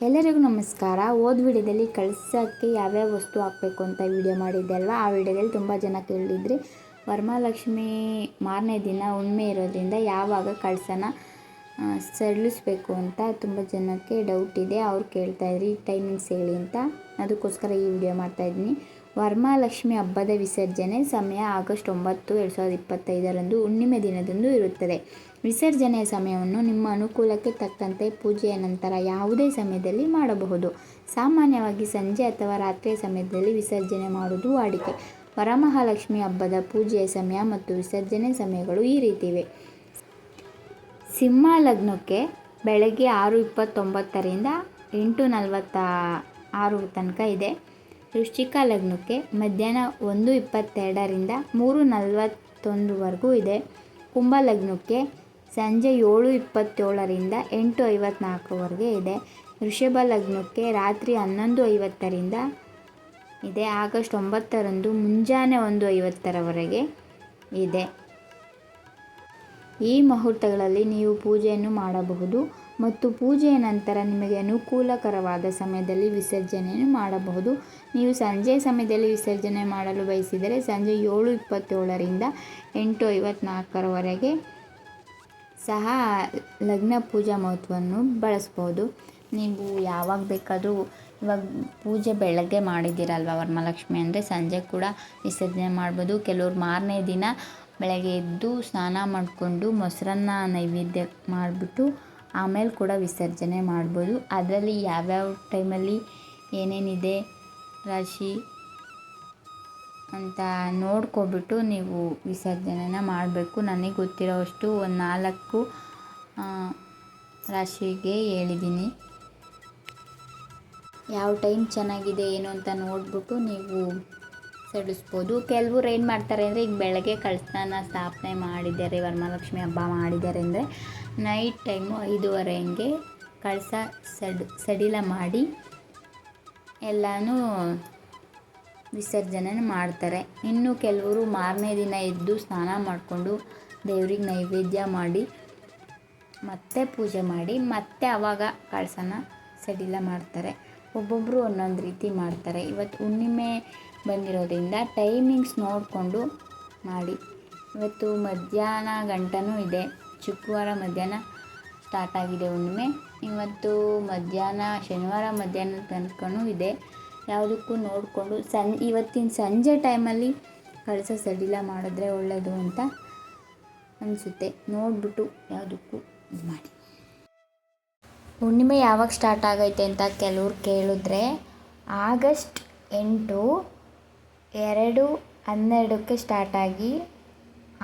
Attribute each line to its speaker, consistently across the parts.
Speaker 1: ಎಲ್ಲರಿಗೂ ನಮಸ್ಕಾರ. ಓದ್ ವಿಡಿಯೋದಲ್ಲಿ ಕಳ್ಸೋಕ್ಕೆ ಯಾವ್ಯಾವ ವಸ್ತು ಹಾಕಬೇಕು ಅಂತ ವಿಡಿಯೋ ಮಾಡಿದ್ದೆ ಅಲ್ವಾ? ಆ ವಿಡಿಯೋದಲ್ಲಿ ತುಂಬ ಜನ ಕೇಳಿದ್ರಿ. ವರಮಹಾಲಕ್ಷ್ಮಿ ಮಾರನೇ ದಿನ ಉಣ್ಮೆ ಇರೋದ್ರಿಂದ ಯಾವಾಗ ಕಳಸನ ಸಡಿಲಿಸ್ಬೇಕು ಅಂತ ತುಂಬ ಜನಕ್ಕೆ ಡೌಟ್ ಇದೆ. ಅವ್ರು ಕೇಳ್ತಾಯಿದ್ರಿ ಟೈಮಿಂಗ್ಸ್ ಹೇಳಿ ಅಂತ. ಅದಕ್ಕೋಸ್ಕರ ಈ ವಿಡಿಯೋ ಮಾಡ್ತಾಯಿದ್ದೀನಿ ವರಮಹಾಲಕ್ಷ್ಮಿ ಹಬ್ಬದ ವಿಸರ್ಜನೆ ಸಮಯ ಆಗಸ್ಟ್ ಒಂಬತ್ತು, ಎರಡು ಸಾವಿರದ ಇಪ್ಪತ್ತೈದರಂದು ಹುಣ್ಣಿಮೆ ದಿನದಂದು ಇರುತ್ತದೆ. ವಿಸರ್ಜನೆಯ ಸಮಯವನ್ನು ನಿಮ್ಮ ಅನುಕೂಲಕ್ಕೆ ತಕ್ಕಂತೆ ಪೂಜೆಯ ನಂತರ ಯಾವುದೇ ಸಮಯದಲ್ಲಿ ಮಾಡಬಹುದು. ಸಾಮಾನ್ಯವಾಗಿ ಸಂಜೆ ಅಥವಾ ರಾತ್ರಿಯ ಸಮಯದಲ್ಲಿ ವಿಸರ್ಜನೆ ಮಾಡುವುದು ವಾಡಿಕೆ. ವರಮಹಾಲಕ್ಷ್ಮಿ ಹಬ್ಬದ ಪೂಜೆಯ ಸಮಯ ಮತ್ತು ವಿಸರ್ಜನೆ ಸಮಯಗಳು ಈ ರೀತಿವೆ. ಸಿಂಹ ಲಗ್ನಕ್ಕೆ ಬೆಳಗ್ಗೆ ಆರು ಇಪ್ಪತ್ತೊಂಬತ್ತರಿಂದ ಎಂಟು ನಲವತ್ತ ಆರು ತನಕ ಇದೆ. ವೃಶ್ಚಿಕ ಲಗ್ನಕ್ಕೆ ಮಧ್ಯಾಹ್ನ ಒಂದು ಇಪ್ಪತ್ತೆರಡರಿಂದ ಮೂರು ನಲವತ್ತೊಂದುವರೆಗೂ ಇದೆ. ಕುಂಭ ಲಗ್ನಕ್ಕೆ ಸಂಜೆ ಏಳು ಇಪ್ಪತ್ತೇಳರಿಂದ ಎಂಟು ಐವತ್ನಾಲ್ಕುವರೆಗೆ ಇದೆ. ವೃಷಭ ಲಗ್ನಕ್ಕೆ ರಾತ್ರಿ ಹನ್ನೊಂದು ಐವತ್ತರಿಂದ ಇದೆ. ಆಗಸ್ಟ್ ಒಂಬತ್ತರಂದು ಮುಂಜಾನೆ ಒಂದು ಐವತ್ತರವರೆಗೆ ಇದೆ. ಈ ಮುಹೂರ್ತಗಳಲ್ಲಿ ನೀವು ಪೂಜೆಯನ್ನು ಮಾಡಬಹುದು. ಮತ್ತು ಪೂಜೆಯ ನಂತರ ನಿಮಗೆ ಅನುಕೂಲಕರವಾದ ಸಮಯದಲ್ಲಿ ವಿಸರ್ಜನೆಯನ್ನು ಮಾಡಬಹುದು. ನೀವು ಸಂಜೆ ಸಮಯದಲ್ಲಿ ವಿಸರ್ಜನೆ ಮಾಡಲು ಬಯಸಿದರೆ ಸಂಜೆ ಏಳು ಇಪ್ಪತ್ತೇಳರಿಂದ ಎಂಟು ಐವತ್ನಾಲ್ಕರವರೆಗೆ ಸಹ ಲಗ್ನ ಪೂಜಾ ಮಹತ್ವವನ್ನು ಬಳಸ್ಬೋದು ನೀವು ಯಾವಾಗ ಬೇಕಾದರೂ ಇವಾಗ ಪೂಜೆ ಬೆಳಗ್ಗೆ ಮಾಡಿದ್ದೀರಲ್ವ ವರಮಹಾಲಕ್ಷ್ಮಿ ಅಂದರೆ ಸಂಜೆ ಕೂಡ ವಿಸರ್ಜನೆ ಮಾಡ್ಬೋದು. ಕೆಲವರು ಮಾರನೇ ದಿನ ಬೆಳಗ್ಗೆ ಎದ್ದು ಸ್ನಾನ ಮಾಡಿಕೊಂಡು ಮೊಸರನ್ನ ನೈವೇದ್ಯ ಮಾಡಿಬಿಟ್ಟು ಆಮೇಲೆ ಕೂಡ ವಿಸರ್ಜನೆ ಮಾಡ್ಬೋದು. ಅದರಲ್ಲಿ ಯಾವ್ಯಾವ ಟೈಮಲ್ಲಿ ಏನೇನಿದೆ ರಾಶಿ ಅಂತ ನೋಡ್ಕೊಬಿಟ್ಟು ನೀವು ವಿಸರ್ಜನೆನ ಮಾಡಬೇಕು. ನನಗೆ ಗೊತ್ತಿರೋವಷ್ಟು ಒಂದು ನಾಲ್ಕು ರಾಶಿಗೆ ಹೇಳಿದ್ದೀನಿ. ಯಾವ ಟೈಮ್ ಚೆನ್ನಾಗಿದೆ, ಏನು ಅಂತ ನೋಡಿಬಿಟ್ಟು ನೀವು ಸಡಿಸ್ಬೋದು. ಕೆಲವ್ರು ಏನು ಮಾಡ್ತಾರೆ ಅಂದರೆ ಈಗ ಬೆಳಗ್ಗೆ ಕಳಸನ ಸ್ಥಾಪನೆ ಮಾಡಿದ್ದಾರೆ, ವರಮಹಾಲಕ್ಷ್ಮಿ ಹಬ್ಬ ಮಾಡಿದ್ದಾರೆ ಅಂದರೆ ನೈಟ್ ಟೈಮು ಐದೂವರೆ ಹಂಗೆ ಕಳಸ ಸಡ್, ಸಡಿಲ ಮಾಡಿ ಎಲ್ಲನೂ ವಿಸರ್ಜನೆ ಮಾಡ್ತಾರೆ. ಇನ್ನು ಕೆಲವರು ಮಾರನೇ ದಿನ ಎದ್ದು ಸ್ನಾನ ಮಾಡಿಕೊಂಡು ದೇವ್ರಿಗೆ ನೈವೇದ್ಯ ಮಾಡಿ ಮತ್ತೆ ಪೂಜೆ ಮಾಡಿ ಮತ್ತೆ ಆವಾಗ ಕಳಸನ ಸಡಿಲ ಮಾಡ್ತಾರೆ. ಒಬ್ಬೊಬ್ಬರು ಒಂದೊಂದು ರೀತಿ ಮಾಡ್ತಾರೆ. ಇವತ್ತು ಹುಣ್ಣಿಮೆ ಬಂದಿರೋದ್ರಿಂದ ಟೈಮಿಂಗ್ಸ್ ನೋಡಿಕೊಂಡು ಮಾಡಿ. ಇವತ್ತು ಮಧ್ಯಾಹ್ನ ಗಂಟನೂ ಇದೆ. ಶುಕ್ರವಾರ ಮಧ್ಯಾಹ್ನ ಸ್ಟಾರ್ಟ್ ಆಗಿದೆ ಹುಣ್ಣಿಮೆ. ಇವತ್ತು ಮಧ್ಯಾಹ್ನ ಶನಿವಾರ ಮಧ್ಯಾಹ್ನ ತನಕನೂ ಇದೆ. ಯಾವುದಕ್ಕೂ ನೋಡಿಕೊಂಡು ಸಂ, ಇವತ್ತಿನ ಸಂಜೆ ಟೈಮಲ್ಲಿ ಕಳಸ ಸಡಿಲ ಮಾಡಿದ್ರೆ ಒಳ್ಳೆಯದು ಅಂತ ಅನಿಸುತ್ತೆ. ನೋಡಿಬಿಟ್ಟು ಯಾವುದಕ್ಕೂ ಇದು ಮಾಡಿ. ಹುಣ್ಣಿಮೆ ಯಾವಾಗ ಸ್ಟಾರ್ಟ್ ಆಗೈತೆ ಅಂತ ಕೆಲವ್ರು ಕೇಳಿದ್ರೆ ಆಗಸ್ಟ್ ಎಂಟು, ಎರಡು, ಹನ್ನೆರಡಕ್ಕೆ ಸ್ಟಾರ್ಟ್ ಆಗಿ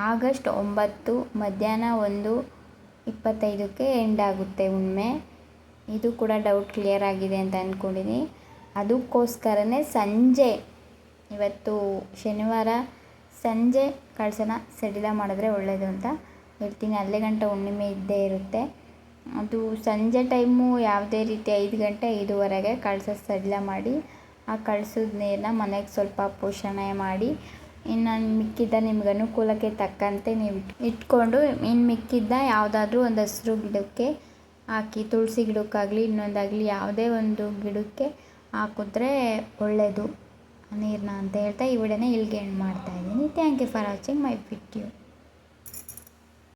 Speaker 1: ಆಗಸ್ಟ್ ಒಂಬತ್ತು, ಮಧ್ಯಾಹ್ನ ಒಂದು, ಇಪ್ಪತ್ತೈದಕ್ಕೆ ಎಂಡ್ ಆಗುತ್ತೆ ಹುಣ್ಣಿಮೆ ಇದು ಕೂಡ ಡೌಟ್ ಕ್ಲಿಯರ್ ಆಗಿದೆ ಅಂತ ಅಂದ್ಕೊಂಡಿದ್ದೀನಿ ಅದಕ್ಕೋಸ್ಕರನೇ ಸಂಜೆ, ಇವತ್ತು ಶನಿವಾರ ಸಂಜೆ ಕಳ್ಸನ ಸಡಿಲ ಮಾಡಿದ್ರೆ ಒಳ್ಳೆಯದು ಅಂತ ಹೇಳ್ತೀನಿ. ಅಲ್ಲೇ ಗಂಟೆ ಹುಣ್ಣಿಮೆ ಇದ್ದೇ ಇರುತ್ತೆ. ಅದು ಸಂಜೆ ಟೈಮು ಯಾವುದೇ ರೀತಿ ಐದು ಗಂಟೆ, ಐದುವರೆಗೆ ಕಳಸ ಸಡಿಲ ಮಾಡಿ, ಆ ಕಳ್ಸಿದ ನೀರನ್ನ ಮನೆಗೆ ಸ್ವಲ್ಪ ಪೋಷಣೆ ಮಾಡಿ ಇನ್ನು ಮಿಕ್ಕಿದ್ದ ನಿಮ್ಗೆ ಅನುಕೂಲಕ್ಕೆ ತಕ್ಕಂತೆ ನೀವು ಇಟ್ಕೊಂಡು ಇನ್ನು ಮಿಕ್ಕಿದ್ದ ಯಾವುದಾದ್ರೂ ಒಂದು ಹಸಿರು ಗಿಡಕ್ಕೆ ಹಾಕಿ, ತುಳಸಿ ಗಿಡಕ್ಕಾಗಲಿ, ಇನ್ನೊಂದಾಗಲಿ ಯಾವುದೇ ಒಂದು ಗಿಡಕ್ಕೆ ಹಾಕಿದ್ರೆ ಒಳ್ಳೆಯದು ನೀರನ್ನ ಅಂತ ಹೇಳ್ತಾ ಈ ವಿಡಿಯೋನ ಇಲ್ಲಿಗೆ ಎಂಡ್ ಮಾಡ್ತಾಯಿದ್ದೀನಿ thank you for watching my video